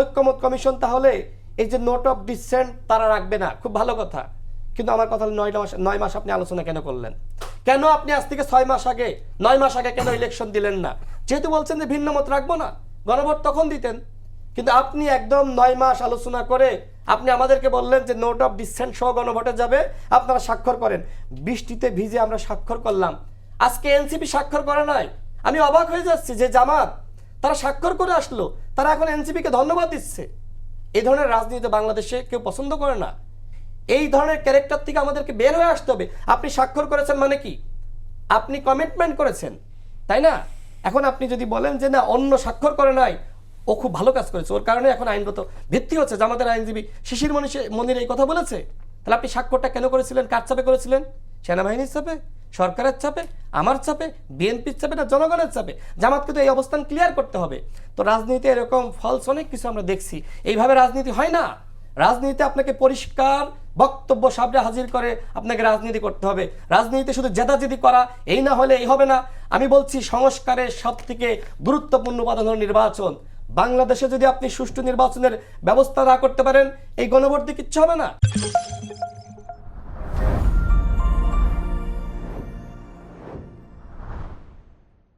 ঐক্যমত কমিশন তাহলে এই যে নোট অফ ডিসেন্ট তারা রাখবে না। খুব ভালো কথা। কিন্তু আমার কথা হলো নয় মাস নয় মাস আপনি আলোচনা কেন করলেন? কেন আপনি আজ থেকে ছয় মাস আগে, নয় মাস আগে কেন ইলেকশন দিলেন না? যেহেতু বলছেন যে ভিন্ন মত রাখব না। গণভোট তখন দিতেন। কিন্তু আপনি একদম নয় মাস আলোচনা করে আপনি আমাদেরকে বললেন যে নোট অফ ডিসেন্ট সহ গণভোটে যাবে, আপনারা স্বাক্ষর করেন। বৃষ্টিতে ভিজে আমরা স্বাক্ষর করলাম। আজকে এনসিপি স্বাক্ষর করে নাই। আমি অবাক হয়ে যাচ্ছি যে জামাত তারা স্বাক্ষর করে আসলো। তারা এখন এনসিপিকে ধন্যবাদ দিচ্ছে। এই ধরনের রাজনীতি বাংলাদেশে কেউ পছন্দ করে না। এই ধরনের ক্যারেক্টার থেকে আমাদেরকে বের হয়ে আসতে হবে। আপনি স্বাক্ষর করেছেন মানে কি? আপনি কমিটমেন্ট করেছেন, তাই না? এখন আপনি যদি বলেন যে না, অন্য স্বাক্ষর করে নাই, ও খুব ভালো কাজ করেছে। ওর কারণে এখন আইনগত ভিত্তি হচ্ছে, যে আমাদের আইনজীবী শিশির মনীষে মনির এই কথা বলেছে। তাহলে আপনি স্বাক্ষরটা কেন করেছিলেন? কার চাপে করেছিলেন? সেনাবাহিনীর চাপে? সরকারের চাপে, আমার চাপে, বিএনপির চাপে না, জনগণের চাপে। জামাতকে তো এই অবস্থান ক্লিয়ার করতে হবে। তো রাজনীতি এরকম ফলস অনেক কিছু আমরা দেখছি। এইভাবে রাজনীতি হয় না। রাজনীতিতে আপনাকে পরিষ্কার বক্তব্য সামনে হাজির করে আপনাকে রাজনীতি করতে হবে। রাজনীতিতে শুধু জেদাজেদি করা, এই না হলে এই হবে না। আমি বলছি সংস্কারের সব থেকে গুরুত্বপূর্ণ উপাদান হল নির্বাচন। বাংলাদেশে যদি আপনি সুষ্ঠু নির্বাচনের ব্যবস্থা না করতে পারেন, এই গণভোট দিয়ে কিচ্ছু হবে না।